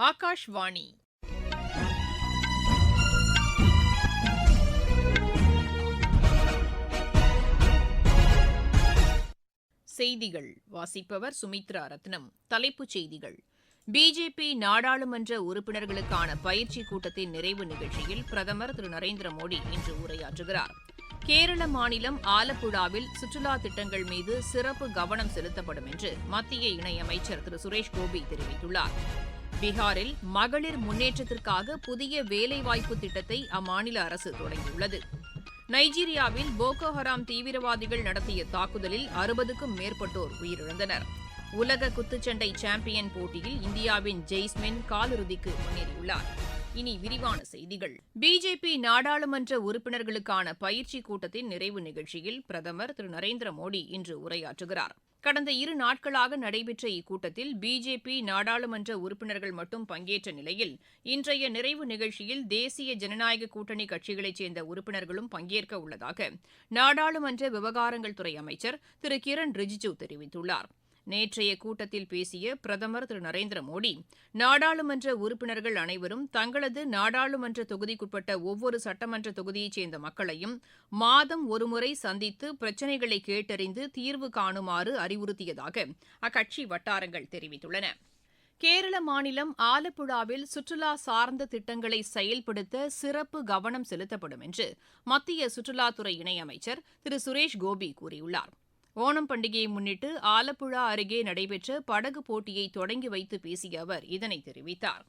ஆகாஷ்வாணி. செய்திகள். வாசிப்பவர் சுமித்ரா ரத்னம். தலைப்புச் செய்திகள். பிஜேபி நாடாளுமன்ற உறுப்பினர்களுக்கான பயிற்சி கூட்டத்தின் நிறைவு நிகழ்ச்சியில் பிரதமர் திரு நரேந்திர மோடி இன்று உரையாற்றுகிறார். கேரள மாநிலம் ஆலப்புழாவில் சுற்றுலா திட்டங்கள் மீது சிறப்பு கவனம் செலுத்தப்படும் என்று மத்திய இணையமைச்சர் திரு சுரேஷ் கோபி தெரிவித்துள்ளார். பீகாரில் மகளிர் முன்னேற்றத்திற்காக புதிய வேலைவாய்ப்பு திட்டத்தை அம்மாநில அரசு தொடங்கியுள்ளது. நைஜீரியாவில் போகோ ஹராம் தீவிரவாதிகள் நடத்திய தாக்குதலில் அறுபதுக்கும் மேற்பட்டோர் உயிரிழந்தனர். உலக குத்துச்சண்டை சாம்பியன் போட்டியில் இந்தியாவின் ஜெய்ஸ்மின் காலிறுதிக்கு முன்னேறியுள்ளார். இனி விரிவான செய்திகள். பிஜேபி நாடாளுமன்ற உறுப்பினர்களுக்கான பயிற்சி கூட்டத்தின் நிறைவு நிகழ்ச்சியில் பிரதமர் திரு நரேந்திர மோடி இன்று உரையாற்றுகிறார். கடந்த இரு நாட்களாக நடைபெற்ற இக்கூட்டத்தில் பிஜேபி நாடாளுமன்ற உறுப்பினர்கள் மட்டும் பங்கேற்ற நிலையில் இன்றைய நிறைவு நிகழ்ச்சியில் தேசிய ஜனநாயக கூட்டணி கட்சிகளைச் சேர்ந்த உறுப்பினர்களும் பங்கேற்க உள்ளதாக நாடாளுமன்ற விவகாரங்கள் துறை அமைச்சர் திரு. கிரண் ரிஜிஜூ தெரிவித்துள்ளார். நேற்றைய கூட்டத்தில் பேசிய பிரதமர் திரு. நரேந்திர மோடி நாடாளுமன்ற உறுப்பினர்கள் அனைவரும் தங்களது நாடாளுமன்ற தொகுதிக்குட்பட்ட ஒவ்வொரு சட்டமன்ற தொகுதியைச் சேர்ந்த மக்களையும் மாதம் ஒருமுறை சந்தித்து பிரச்சினைகளை கேட்டறிந்து தீர்வு காணுமாறு அறிவுறுத்தியதாக அக்கட்சி வட்டாரங்கள் தெரிவித்துள்ளன. கேரள மாநிலம் ஆலப்புழாவில் சுற்றுலா சார்ந்த திட்டங்களை செயல்படுத்த சிறப்பு கவனம் செலுத்தப்படும் என்று மத்திய சுற்றுலாத்துறை இணையமைச்சர் திரு. சுரேஷ் கோபி கூறியுள்ளார். ஓணம் பண்டிகையை முன்னிட்டு ஆலப்புழா அருகே நடைபெற்ற படகு போட்டியை தொடங்கி வைத்து பேசிய அவர் இதனை தெரிவித்தார்.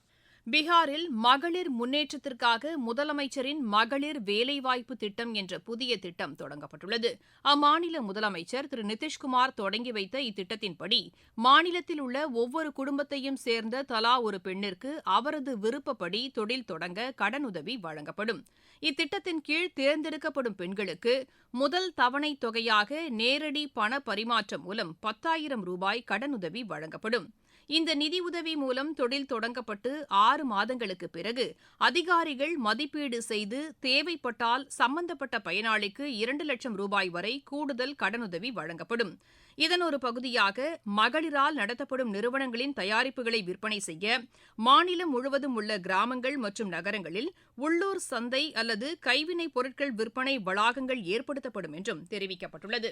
பீகாரில் மகளிர் முன்னேற்றத்திற்காக முதலமைச்சரின் மகளிர் வேலைவாய்ப்பு திட்டம் என்ற புதிய திட்டம் தொடங்கப்பட்டுள்ளது. அம்மாநில முதலமைச்சர் திரு நிதிஷ்குமார் தொடங்கி வைத்த இத்திட்டத்தின்படி மாநிலத்தில் உள்ள ஒவ்வொரு குடும்பத்தையும் சேர்ந்த தலா ஒரு பெண்ணிற்கு அவரது விருப்பப்படி தொழில் தொடங்க கடனுதவி வழங்கப்படும். இத்திட்டத்தின் கீழ் தேர்ந்தெடுக்கப்படும் பெண்களுக்கு முதல் தவணை தொகையாக நேரடி பண பரிமாற்றம் மூலம் பத்தாயிரம் ரூபாய் கடனுதவி வழங்கப்படும். இந்த நிதியுதவி மூலம் தொழில் தொடங்கப்பட்டு ஆறு மாதங்களுக்கு பிறகு அதிகாரிகள் மதிப்பீடு செய்து தேவைப்பட்டால் சம்பந்தப்பட்ட பயனாளிக்கு இரண்டு லட்சம் ரூபாய் வரை கூடுதல் கடனுதவி வழங்கப்படும். இதன் ஒரு பகுதியாக மகளிரால் நடத்தப்படும் நிறுவனங்களின் தயாரிப்புகளை விற்பனை செய்ய மாநிலம் முழுவதும் உள்ள கிராமங்கள் மற்றும் நகரங்களில் உள்ளூர் சந்தை அல்லது கைவினைப் பொருட்கள் விற்பனை வளாகங்கள் ஏற்படுத்தப்படும் என்றும் தெரிவிக்கப்பட்டுள்ளது.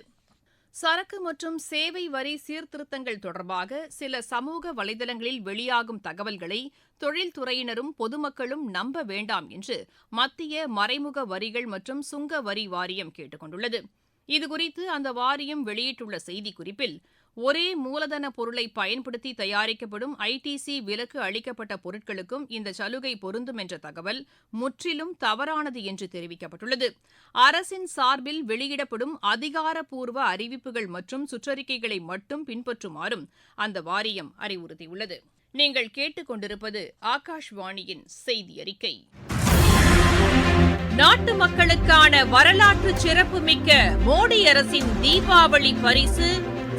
சரக்கு மற்றும் சேவை வரி சீர்திருத்தங்கள் தொடர்பாக சில சமூக வலைதளங்களில் வெளியாகும் தகவல்களை தொழில்துறையினரும் பொதுமக்களும் நம்ப வேண்டாம் என்று மத்திய மறைமுக வரிகள் மற்றும் சுங்க வரி வாரியம் கேட்டுக் கொண்டுள்ளது இதுகுறித்து அந்த வாரியம் வெளியிட்டுள்ள செய்திக்குறிப்பில் ஒரே மூலதன பொருளை பயன்படுத்தி தயாரிக்கப்படும் ஐடிசி விலக்கு அளிக்கப்பட்ட பொருட்களுக்கும் இந்த சலுகை பொருந்தும் என்ற தகவல் முற்றிலும் தவறானது என்று தெரிவிக்கப்பட்டுள்ளது. அரசின் சார்பில் வெளியிடப்படும் அதிகாரப்பூர்வ அறிவிப்புகள் மற்றும் சுற்றறிக்கைகளை மட்டும் பின்பற்றுமாறும் அந்த வாரியம் அறிவுறுத்தியுள்ளது. நீங்கள் கேட்டுக்கொண்டிருப்பது ஆகாஷ்வாணியின் செய்தி அறிக்கை நாட்டு மக்களுக்கான வரலாற்று சிறப்புமிக்க மோடி அரசின் தீபாவளி பரிசு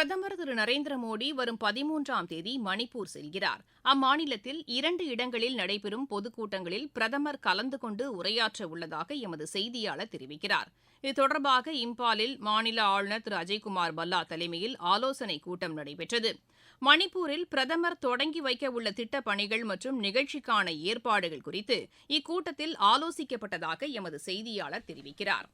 பிரதமர் திரு நரேந்திர மோடி வரும் பதிமூன்றாம் தேதி மணிப்பூர் செல்கிறார். அம்மாநிலத்தில் இரண்டு இடங்களில் நடைபெறும் பொதுக்கூட்டங்களில் பிரதமர் கலந்து கொண்டு உரையாற்ற உள்ளதாக எமது செய்தியாளர் தெரிவிக்கிறார். இது தொடர்பாக இம்பாலில் மாநில ஆளுநர் திரு அஜய்குமார் பல்லா தலைமையில் ஆலோசனைக் கூட்டம் நடைபெற்றது. மணிப்பூரில் பிரதமர் தொடங்கி வைக்க உள்ள திட்டப் பணிகள் மற்றும் நிகழ்ச்சிக்கான ஏற்பாடுகள் குறித்து இக்கூட்டத்தில் ஆலோசிக்கப்பட்டதாக எமது செய்தியாளர் தெரிவிக்கிறார்.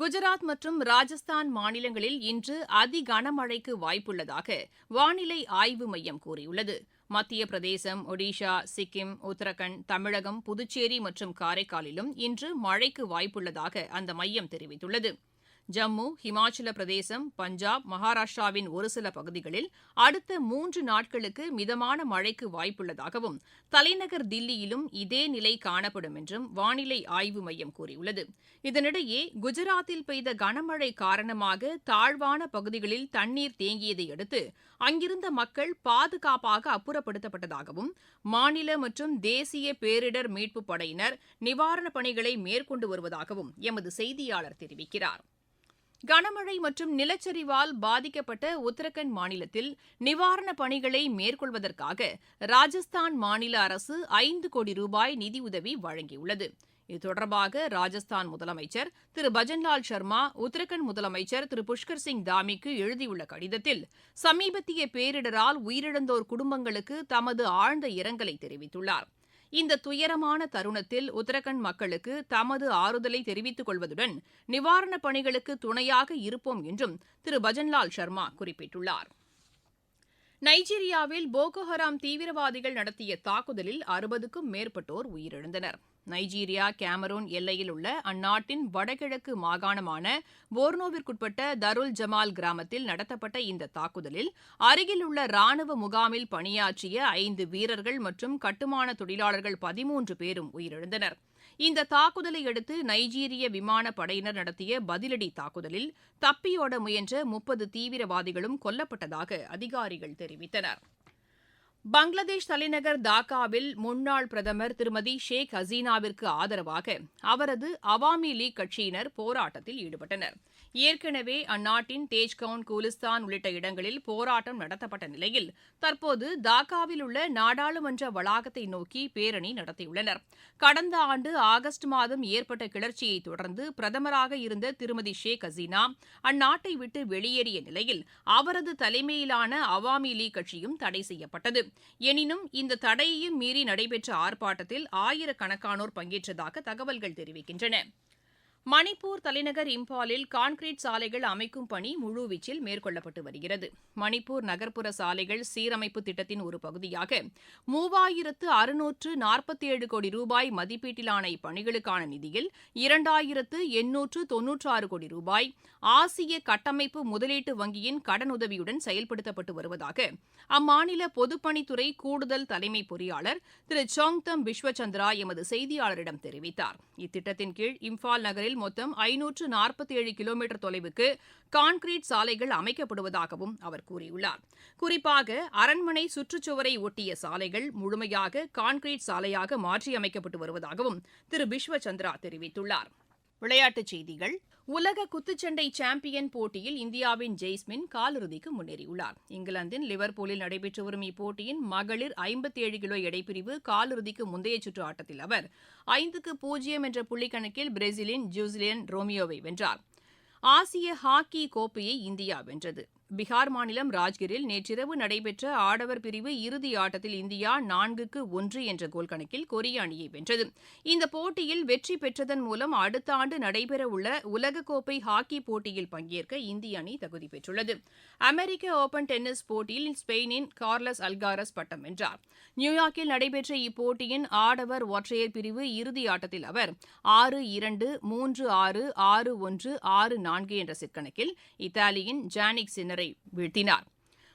குஜராத் மற்றும் ராஜஸ்தான் மாநிலங்களில் இன்று அதி கனமழைக்கு வாய்ப்புள்ளதாக வானிலை ஆய்வு மையம் கூறியுள்ளது. மத்திய பிரதேசம் ஒடிஷா சிக்கிம் உத்தரகண்ட் தமிழகம் புதுச்சேரி மற்றும் காரைக்காலிலும் இன்று மழைக்கு வாய்ப்புள்ளதாக அந்த மையம் தெரிவித்துள்ளது. ஜம்மு ஹிமாச்சல பிரதேசம் பஞ்சாப் மகாராஷ்டிராவின் ஒரு சில பகுதிகளில் அடுத்த மூன்று நாட்களுக்கு மிதமான மழைக்கு வாய்ப்புள்ளதாகவும் தலைநகர் தில்லியிலும் இதே நிலை காணப்படும் என்றும் வானிலை ஆய்வு மையம் கூறியுள்ளது. இதனிடையே குஜராத்தில் பெய்த கனமழை காரணமாக தாழ்வான பகுதிகளில் தண்ணீர் தேங்கியதை அடுத்து அங்கிருந்த மக்கள் பாதுகாப்பாக அப்புறப்படுத்தப்பட்டதாகவும் மாநில மற்றும் தேசிய பேரிடர் மீட்புப் படையினர் நிவாரணப் பணிகளை மேற்கொண்டு வருவதாகவும் எமது செய்தியாளர் தெரிவிக்கிறார். கனமழை மற்றும் நிலச்சரிவால் பாதிக்கப்பட்ட உத்தரகண்ட் மாநிலத்தில் நிவாரணப் பணிகளை மேற்கொள்வதற்காக ராஜஸ்தான் மாநில அரசு ஐந்து கோடி ரூபாய் நிதியுதவி வழங்கியுள்ளது. இது தொடர்பாக ராஜஸ்தான் முதலமைச்சர் திரு பஜன்லால் சர்மா உத்தரகண்ட் முதலமைச்சர் திரு புஷ்கர் சிங் தாமிக்கு எழுதியுள்ள கடிதத்தில் சமீபத்திய பேரிடரால் உயிரிழந்தோர் குடும்பங்களுக்கு தமது ஆழ்ந்த இரங்கலை தெரிவித்துள்ளார். இந்த துயரமான தருணத்தில் உத்தரகண்ட் மக்களுக்கு தமது ஆறுதலை தெரிவித்துக் கொள்வதுடன் நிவாரணப் பணிகளுக்கு துணையாக இருப்போம் என்றும் திரு பஜன்லால் சர்மா குறிப்பிட்டுள்ளார். நைஜீரியாவில் போகோஹராம் தீவிரவாதிகள் நடத்திய தாக்குதலில் அறுபதுக்கும் மேற்பட்டோர் உயிரிழந்தனர். நைஜீரியா கேமரூன் எல்லையில் உள்ள அந்நாட்டின் வடகிழக்கு மாகாணமான போர்னோவிற்குட்பட்ட தருல் ஜமால் கிராமத்தில் நடத்தப்பட்ட இந்த தாக்குதலில் அருகில் உள்ள ராணுவ முகாமில் பணியாற்றிய ஐந்து வீரர்கள் மற்றும் கட்டுமான தொழிலாளர்கள் பதிமூன்று பேரும் உயிரிழந்தனர். இந்த தாக்குதலை அடுத்து நைஜீரிய விமான படையினர் நடத்திய பதிலடி தாக்குதலில் தப்பியோட முயன்ற முப்பது தீவிரவாதிகளும் கொல்லப்பட்டதாக அதிகாரிகள் தெரிவித்தனர். பங்களாதேஷ் தலைநகர் டாக்காவில் முன்னாள் பிரதமர் திருமதி ஷேக் ஹசீனாவிற்கு ஆதரவாக அவரது அவாமி லீக் கட்சியினர் போராட்டத்தில் ஈடுபட்டனர். ஏற்கனவே அந்நாட்டின் தேஜ்கவுன் கூலிஸ்தான் உள்ளிட்ட இடங்களில் போராட்டம் நடத்தப்பட்ட நிலையில் தற்போது டாக்காவில் உள்ள நாடாளுமன்ற வளாகத்தை நோக்கி பேரணி நடத்தியுள்ளனர். கடந்த ஆண்டு ஆகஸ்ட் மாதம் ஏற்பட்ட கிளர்ச்சியை தொடர்ந்து பிரதமராக இருந்த திருமதி ஷேக் ஹசீனா அந்நாட்டை விட்டு வெளியேறிய நிலையில் அவரது தலைமையிலான அவாமி லீக் கட்சியும் தடை செய்யப்பட்டது. எனினும் இந்த தடையையும் மீறி நடைபெற்ற ஆர்ப்பாட்டத்தில் ஆயிரக்கணக்கானோர் பங்கேற்றதாக தகவல்கள் தெரிவிக்கின்றன. மணிப்பூர் தலைநகர் இம்பாலில் கான்கிரீட் சாலைகள் அமைக்கும் பணி முழுவீச்சில் மேற்கொள்ளப்பட்டு வருகிறது. மணிப்பூர் நகர்ப்புற சாலைகள் சீரமைப்பு திட்டத்தின் ஒரு பகுதியாக மூவாயிரத்து அறுநூற்று நாற்பத்தி ஏழு கோடி ரூபாய் மதிப்பீட்டிலான இப்பணிகளுக்கான நிதியில் இரண்டாயிரத்து எண்ணூற்று தொன்னூற்றாறு கோடி ரூபாய் ஆசிய கட்டமைப்பு முதலீட்டு வங்கியின் கடனுதவியுடன் செயல்படுத்தப்பட்டு வருவதாக அம்மாநில பொதுப்பணித்துறை கூடுதல் தலைமை பொறியாளர் திரு சோங்தம் விஸ்வச்சந்திரா எமது செய்தியாளரிடம் தெரிவித்தார். இத்திட்டத்தின் கீழ் இம்பால் நகரில் மொத்தம் ஐநூற்று நாற்பத்தி ஏழு கிலோமீட்டர் தொலைவுக்கு கான்கிரீட் சாலைகள் அமைக்கப்படுவதாகவும் அவர் கூறியுள்ளார். குறிப்பாக அரண்மனை சுற்றுச்சுவரை ஒட்டிய சாலைகள் முழுமையாக கான்கிரீட் சாலையாக மாற்றியமைக்கப்பட்டு வருவதாகவும் திரு. பிஸ்வச்சந்திரா தெரிவித்துள்ளார். விளையாட்டுச் செய்திகள். உலக குத்துச்சண்டை சாம்பியன் போட்டியில் இந்தியாவின் ஜெய்ஸ்மின் காலிறுதிக்கு முன்னேறியுள்ளார். இங்கிலாந்தின் லிவர்பூலில் நடைபெற்று வரும் இப்போட்டியின் மகளிர் ஐம்பத்தி ஏழு கிலோ எடைப்பிரிவு காலிறுதிக்கு முந்தைய சுற்று ஆட்டத்தில் அவர் ஐந்துக்கு பூஜ்ஜியம் என்ற புள்ளிக்கணக்கில் பிரேசிலின் ஜூசிலியன் ரோமியோவை வென்றார். ஆசிய ஹாக்கி கோப்பையை இந்தியா வென்றது. பீகார் மாநிலம் ராஜ்கிரில் நேற்றிரவு நடைபெற்ற ஆடவர் பிரிவு இறுதி ஆட்டத்தில் இந்தியா நான்குக்கு ஒன்று என்ற கோல் கணக்கில் கொரிய அணியை வென்றது. இந்த போட்டியில் வெற்றி பெற்றதன் மூலம் அடுத்த ஆண்டு நடைபெறவுள்ள உலகக்கோப்பை ஹாக்கி போட்டியில் பங்கேற்க இந்திய அணி தகுதி பெற்றுள்ளது. அமெரிக்க ஓபன் டென்னிஸ் போட்டியில் ஸ்பெயினின் கார்லஸ் அல்காரஸ் பட்டம் வென்றார். நியூயார்க்கில் நடைபெற்ற இப்போட்டியின் ஆடவர் ஒற்றையர் பிரிவு இறுதி ஆட்டத்தில் அவர் ஆறு இரண்டு மூன்று ஆறு ஆறு ஒன்று ஆறு நான்கு என்ற செட் கணக்கில் இத்தாலியின் ஜானிக் சின்னரை அவரை வீழ்த்தினார்.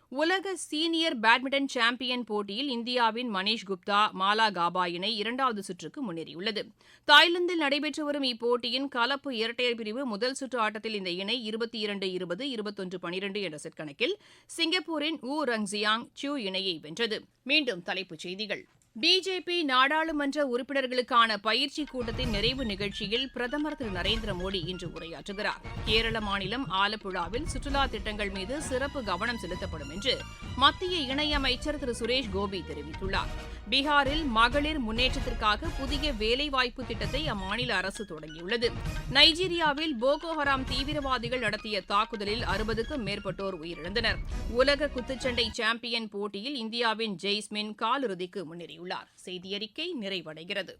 உலக சீனியர் பேட்மிண்டன் சாம்பியன் போட்டியில் இந்தியாவின் மணீஷ் குப்தா மாலா காபா இணை இரண்டாவது சுற்றுக்கு முன்னேறியுள்ளது. தாய்லாந்தில் நடைபெற்று வரும் இப்போட்டியின் கலப்பு இரட்டையர் பிரிவு முதல் சுற்று ஆட்டத்தில் இந்த இணை இருபத்தி இரண்டு இருபது இருபத்தொன்று பனிரெண்டு என்ற செட் கணக்கில் சிங்கப்பூரின் ஊ ரங்ஜியாங் சூ இணையை வென்றது. மீண்டும் தலைப்புச் செய்திகள். பிஜேபி நாடாளுமன்ற உறுப்பினர்களுக்கான பயிற்சி கூட்டத்தின் நிறைவு நிகழ்ச்சியில் பிரதமர் திரு. நரேந்திர மோடி இன்று உரையாற்றுகிறார். கேரள மாநிலம் ஆலப்புழாவில் சுற்றுலா திட்டங்கள் மீது சிறப்பு கவனம் செலுத்தப்படும் என்று மத்திய இணையமைச்சர் திரு சுரேஷ் கோபி தெரிவித்துள்ளார். பீகாரில் மகளிர் முன்னேற்றத்திற்காக புதிய வேலைவாய்ப்பு திட்டத்தை அம்மாநில அரசு தொடங்கியுள்ளது. நைஜீரியாவில் போகோஹராம் தீவிரவாதிகள் நடத்திய தாக்குதலில் அறுபதுக்கும் மேற்பட்டோர் உயிரிழந்தனர். உலக குத்துச்சண்டை சாம்பியன் போட்டியில் இந்தியாவின் ஜெய்ஸ்மின் காலிறுதிக்கு முன்னேறியுள்ளார். செய்தியறிக்கை நிறைவடைகிறது.